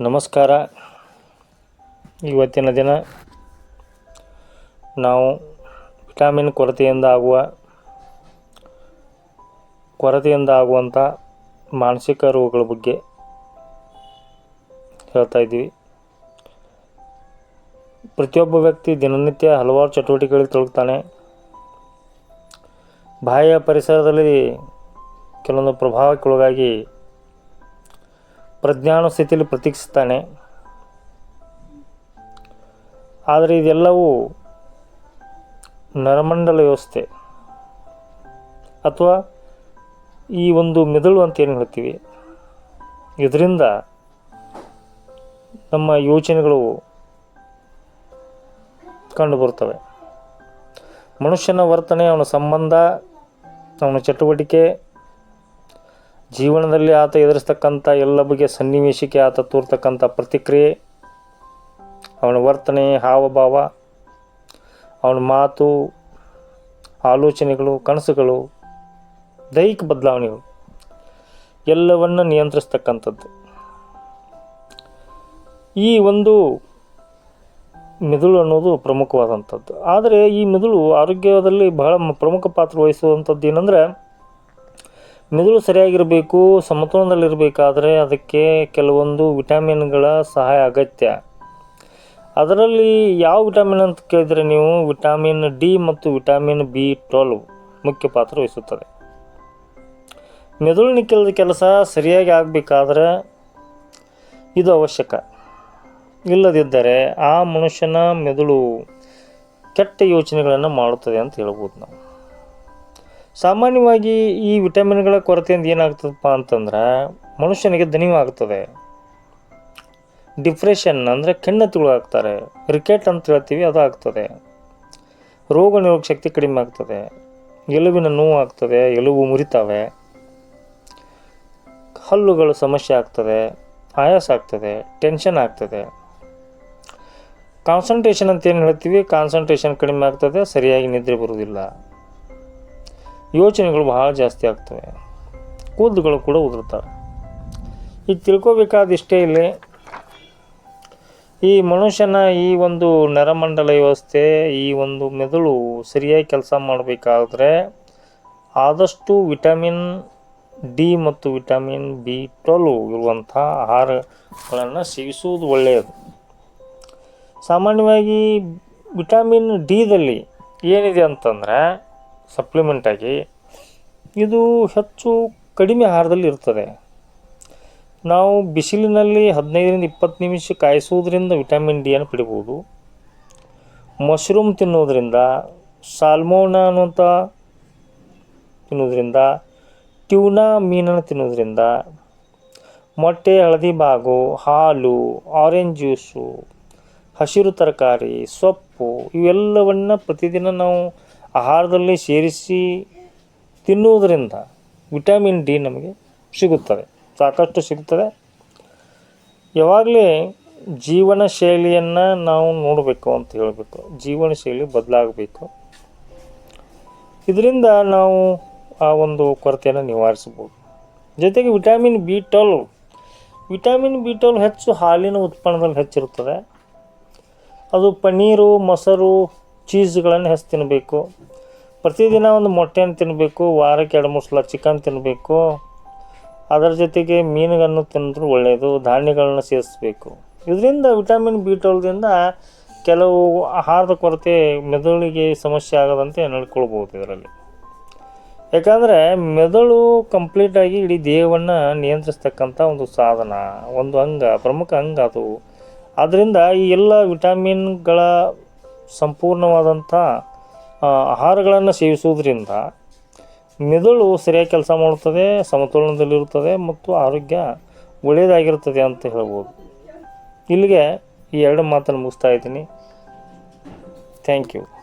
ನಮಸ್ಕಾರ. ಇವತ್ತಿನ ದಿನ ನಾವು ವಿಟಾಮಿನ್ ಕೊರತೆಯಿಂದ ಆಗುವ, ಕೊರತೆಯಿಂದ ಆಗುವಂಥ ಮಾನಸಿಕ ರೋಗಗಳ ಬಗ್ಗೆ ಹೇಳ್ತಾ ಇದ್ದೀವಿ. ಪ್ರತಿಯೊಬ್ಬ ವ್ಯಕ್ತಿ ದಿನನಿತ್ಯ ಹಲವಾರು ಚಟುವಟಿಕೆಗಳಿಗೆ ತೊಡಗ್ತಾನೆ. ಬಾಹ್ಯ ಪರಿಸರದಲ್ಲಿ ಕೆಲವೊಂದು ಪ್ರಭಾವಕ್ಕೊಳಗಾಗಿ ಪ್ರಜ್ಞಾನ ಸ್ಥಿತಿಯಲ್ಲಿ ಪ್ರತೀಕ್ಷಿಸ್ತಾನೆ. ಆದರೆ ಇದೆಲ್ಲವೂ ನರಮಂಡಲ ವ್ಯವಸ್ಥೆ. ಅಥವಾ ಈ ಒಂದು ಮೆದುಳು ಅಂತ ಏನು ಹೇಳ್ತೀವಿ? ಇದರಿಂದ ನಮ್ಮ ಯೋಚನೆಗಳು ಕಂಡುಬರ್ತವೆ ಮನುಷ್ಯನ ವರ್ತನೆ, ಅವನ ಸಂಬಂಧ, ಅವನ ಚಟುವಟಿಕೆ ಜೀವನದಲ್ಲಿ ಆತ ಎದುರಿಸ್ತಕ್ಕಂಥ ಎಲ್ಲ ಬಗೆಯ ಸನ್ನಿವೇಶಕ್ಕೆ ಆತ ತೋರ್ತಕ್ಕಂಥ ಪ್ರತಿಕ್ರಿಯೆ, ಅವನ ವರ್ತನೆ, ಹಾವಭಾವ, ಅವನ ಮಾತು, ಆಲೋಚನೆಗಳು, ಕನಸುಗಳು, ದೈಹಿಕ ಬದಲಾವಣೆಗಳು, ಎಲ್ಲವನ್ನು ನಿಯಂತ್ರಿಸ್ತಕ್ಕಂಥದ್ದು. ಈ ಒಂದು ಮೆದುಳು ಅನ್ನೋದು ಪ್ರಮುಖವಾದಂಥದ್ದು. ಆದರೆ ಈ ಮೆದುಳು ಆರೋಗ್ಯದಲ್ಲಿ ಬಹಳ ಪ್ರಮುಖ ಪಾತ್ರ ವಹಿಸುವಂಥದ್ದು ಏನಂದರೆ ಮೆದುಳು ಸರಿಯಾಗಿರಬೇಕು, ಸಮತೋಲನದಲ್ಲಿರಬೇಕಾದ್ರೆ ಅದಕ್ಕೆ ಕೆಲವೊಂದು ವಿಟಮಿನ್ಗಳ ಸಹಾಯ ಅಗತ್ಯ. ಅದರಲ್ಲಿ ಯಾವ ವಿಟಮಿನ್ ಅಂತ ಕೇಳಿದರೆ ನೀವು ವಿಟಮಿನ್ ಡಿ ಮತ್ತು ವಿಟಮಿನ್ ಬಿ ಟ್ವೆಲ್ವ್ ಮುಖ್ಯ ಪಾತ್ರ ವಹಿಸುತ್ತದೆ. ಮೆದುಳಿನ ಕೆಲದ ಕೆಲಸ ಸರಿಯಾಗಿ ಆಗಬೇಕಾದ್ರೆ ಇದು ಅವಶ್ಯಕ. ಇಲ್ಲದಿದ್ದರೆ ಆ ಮನುಷ್ಯನ ಮೆದುಳು ಕೆಟ್ಟ ಯೋಚನೆಗಳನ್ನು ಮಾಡುತ್ತದೆ ಅಂತ ಹೇಳ್ಬೋದು ನಾವು. ಸಾಮಾನ್ಯವಾಗಿ ಈ ವಿಟಮಿನ್ಗಳ ಕೊರತೆಯಿಂದ ಏನಾಗ್ತದಪ್ಪ ಅಂತಂದ್ರೆ ಮನುಷ್ಯನಿಗೆ ದಣಿವಾಗ್ತದೆ. ಡಿಪ್ರೆಷನ್ ಅಂದರೆ ಖಿನ್ನತೆಗಳಾಗ್ತಾರೆ ರಿಕೆಟ್ ಅಂತ ಹೇಳ್ತೀವಿ, ಅದು ಆಗ್ತದೆ. ರೋಗ ನಿರೋಗ ಶಕ್ತಿ ಕಡಿಮೆ ಆಗ್ತದೆ. ಎಲುಬಿನ ನೋವು ಆಗ್ತದೆ, ಎಲುಬು ಮುರಿತಾವೆ. ಹಲ್ಲುಗಳು ಸಮಸ್ಯೆ ಆಗ್ತದೆ, ಆಯಾಸ ಆಗ್ತದೆ, ಟೆನ್ಷನ್ ಆಗ್ತದೆ. ಕಾನ್ಸಂಟ್ರೇಷನ್ ಅಂತ ಏನು ಹೇಳ್ತೀವಿ? ಕಾನ್ಸಂಟ್ರೇಷನ್ ಕಡಿಮೆ ಆಗ್ತದೆ, ಸರಿಯಾಗಿ ನಿದ್ರೆ ಬರುವುದಿಲ್ಲ. ಯೋಚನೆಗಳು ಬಹಳ ಜಾಸ್ತಿ ಆಗ್ತವೆ. ಕೂದಲುಗಳು ಕೂಡ ಉದುರ್ತವೆ. ಈಗ ತಿಳ್ಕೊಬೇಕಾದಿಷ್ಟೇ ಇಲ್ಲಿ, ಈ ಮನುಷ್ಯನ ಈ ಒಂದು ನರಮಂಡಲ ವ್ಯವಸ್ಥೆ, ಈ ಒಂದು ಮೆದುಳು ಸರಿಯಾಗಿ ಕೆಲಸ ಮಾಡಬೇಕಾದ್ರೆ ಆದಷ್ಟು ವಿಟಮಿನ್ ಡಿ ಮತ್ತು ವಿಟಮಿನ್ ಬಿ ಟ್ವೆಲ್ವ್ ಇರುವಂಥ ಆಹಾರಗಳನ್ನು ಸೇವಿಸುವುದು ಒಳ್ಳೆಯದು. ಸಾಮಾನ್ಯವಾಗಿ ವಿಟಮಿನ್ ಡಿದಲ್ಲಿ ಏನಿದೆ ಅಂತಂದರೆ ಸಪ್ಲಿಮೆಂಟಾಗಿ ಇದು ಹೆಚ್ಚು ಕಡಿಮೆ ಆಹಾರದಲ್ಲಿ ಇರ್ತದೆ. ನಾವು ಬಿಸಿಲಿನಲ್ಲಿ ಹದಿನೈದರಿಂದ ಇಪ್ಪತ್ತು ನಿಮಿಷ ಕಾಯಿಸುವುದರಿಂದ ವಿಟಮಿನ್ ಡಿಯನ್ನು ಪಡಿಬೋದು. ಮಶ್ರೂಮ್ ತಿನ್ನೋದರಿಂದ ಸಾಲ್ಮೋನ ಅನ್ನುವಂಥ ತಿನ್ನೋದರಿಂದ ಟ್ಯೂನಾ ಮೀನನ್ನು ತಿನ್ನೋದರಿಂದ ಮೊಟ್ಟೆ, ಹಳದಿ ಬಾಗು, ಹಾಲು ಆರೆಂಜ್ ಜ್ಯೂಸು ಹಸಿರು ತರಕಾರಿ, ಸೊಪ್ಪು ಇವೆಲ್ಲವನ್ನು ಪ್ರತಿದಿನ ನಾವು ಆಹಾರದಲ್ಲಿ ಸೇರಿಸಿ ತಿನ್ನುವುದರಿಂದ ವಿಟಮಿನ್ ಡಿ ನಮಗೆ ಸಿಗುತ್ತದೆ. ಸಾಕಷ್ಟು ಸಿಗುತ್ತದೆ ಯಾವಾಗಲೇ ಜೀವನ ಶೈಲಿಯನ್ನು ನಾವು ನೋಡಬೇಕು ಅಂತ ಹೇಳಬೇಕು ಜೀವನ ಶೈಲಿ ಬದಲಾಗಬೇಕು. ಇದರಿಂದ ನಾವು ಆ ಒಂದು ಕೊರತೆಯನ್ನು ನಿವಾರಿಸ್ಬೋದು ಜೊತೆಗೆ vitamin B twelve. Vitamin B twelve ಹೆಚ್ಚು ಹಾಲಿನ ಉತ್ಪನ್ನದಲ್ಲಿ ಹೆಚ್ಚಿರುತ್ತದೆ. ಅದು ಪನ್ನೀರು ಮೊಸರು ಚೀಸ್ಗಳನ್ನು ಹೆಚ್ಚು ತಿನ್ನಬೇಕು ಪ್ರತಿದಿನ ಒಂದು ಮೊಟ್ಟೆಯನ್ನು ತಿನ್ನಬೇಕು ವಾರಕ್ಕೆ ಎರಡು ಮೂರು ಸಲ ಚಿಕನ್ ತಿನ್ನಬೇಕು ಅದರ ಜೊತೆಗೆ ಮೀನುಗಳನ್ನು ತಿಂದರೂ ಒಳ್ಳೆಯದು ಧಾನ್ಯಗಳನ್ನು ಸೇವಿಸಬೇಕು ಇದರಿಂದ ವಿಟಮಿನ್ ಬಿ ಟ್ವೆಲ್ದಿಂದ ಕೆಲವು ಆಹಾರದ ಕೊರತೆ ಮೆದುಳಿಗೆ ಸಮಸ್ಯೆ ಆಗದಂತೆ ನೋಡ್ಕೊಳ್ಬೋದು ಇದರಲ್ಲಿ. ಯಾಕಂದರೆ ಮೆದುಳು ಕಂಪ್ಲೀಟಾಗಿ ಇಡೀ ದೇಹವನ್ನು ನಿಯಂತ್ರಿಸ್ತಕ್ಕಂಥ ಒಂದು ಸಾಧನ, ಒಂದು ಅಂಗ, ಪ್ರಮುಖ ಅಂಗ ಅದು. ಅದರಿಂದ ಈ ಎಲ್ಲ ವಿಟಮಿನ್ಗಳ ಸಂಪೂರ್ಣವಾದಂಥ ಆಹಾರಗಳನ್ನು ಸೇವಿಸುವುದರಿಂದ ಮೆದುಳು ಸರಿಯಾಗಿ ಕೆಲಸ ಮಾಡುತ್ತದೆ, ಸಮತೋಲನದಲ್ಲಿರುತ್ತದೆ ಮತ್ತು ಆರೋಗ್ಯ ಒಳ್ಳೆಯದಾಗಿರುತ್ತದೆ ಅಂತ ಹೇಳ್ಬೋದು. ಇಲ್ಲಿಗೆ ಈ ಎರಡು ಮಾತನ್ನು ಮುಗಿಸ್ತಾ ಇದ್ದೀನಿ. Thank you.